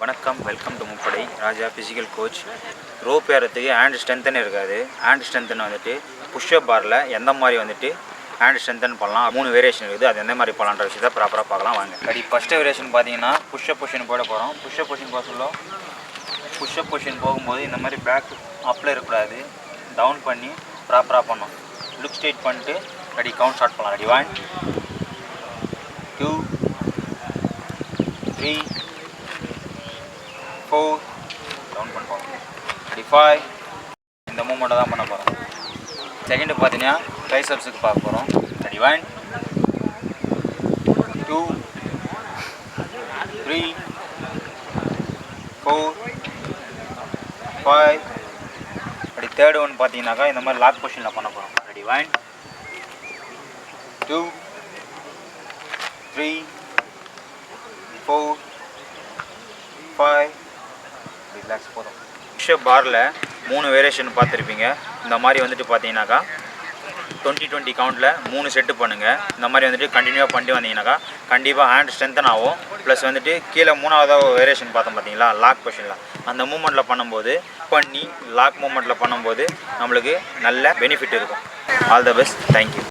வணக்கம் welcome to Muppadai. Raja physical coach rope ஏறத்துக்கு hand strengthen இருக்காது. Hand ஸ்ட்ரென்த்தன் வந்துட்டு புஷ்அப் பாரில் எந்த மாதிரி வந்துட்டு ஹேண்ட் ஸ்ட்ரென்த்தன் பண்ணலாம். மூணு வேரியேஷன் இருக்குது. அது எந்த மாதிரி பண்ணலான்ற விஷயத்தை ப்ராப்பராக பார்க்கலாம். வாங்க. அப்படி ஃபஸ்ட்டு வேரியேஷன் பார்த்தீங்கன்னா புஷ்அப் பொஷன் போட போகிறோம் புஷ்அப் பொஷன் போக சொல்ல புஷ்அப் பொஷன் போகும்போது இந்த மாதிரி பேக் அப்பில் இருக்கக்கூடாது. டவுன் பண்ணி ப்ராப்பராக பண்ணோம் லுக் ஸ்ட்ரெயிட் பண்ணிட்டு ரெடி கவுண்ட் ஸ்டார்ட் பண்ணலாம் ready one two three four count பண்ண ரெடி ஃபைவ் இந்த மூமெண்ட்டை தான் பண்ண போகிறோம் செகண்டு பார்த்தீங்கன்னா ட்ரைசப்ஸுக்கு பார்க்க போகிறோம் ready one two three four five அப்படி தேர்ட் ஒன் பார்த்தீங்கன்னாக்கா இந்த மாதிரி லாக் பொசிஷனில் பண்ண போகிறோம் ready one two three four five relax போதும். புஷ்அப் பாரில் மூணு வேரியேஷன் பார்த்துருப்பீங்க. இந்த மாதிரி வந்துட்டு பார்த்தீங்கன்னாக்கா டுவெண்ட்டி டுவெண்ட்டி கவுண்டில் மூணு செட்டு பண்ணுங்கள் இந்த மாதிரி வந்துட்டு கண்டினியூவாக பண்ணிட்டு வந்தீங்கன்னாக்கா கண்டிப்பாக ஹேண்ட் ஸ்ட்ரென்த்தன் ஆகும். ப்ளஸ் வந்துட்டு கீழே மூணாவதாக வேரியேஷன் பார்த்தோம் பார்த்தீங்களா? லாக் பொசிஷனில் அந்த மூமெண்ட்டில் பண்ணும்போது பண்ணி லாக் மூமெண்ட்டில் பண்ணும்போது நம்மளுக்கு நல்ல பெனிஃபிட் இருக்கும். All the best thank you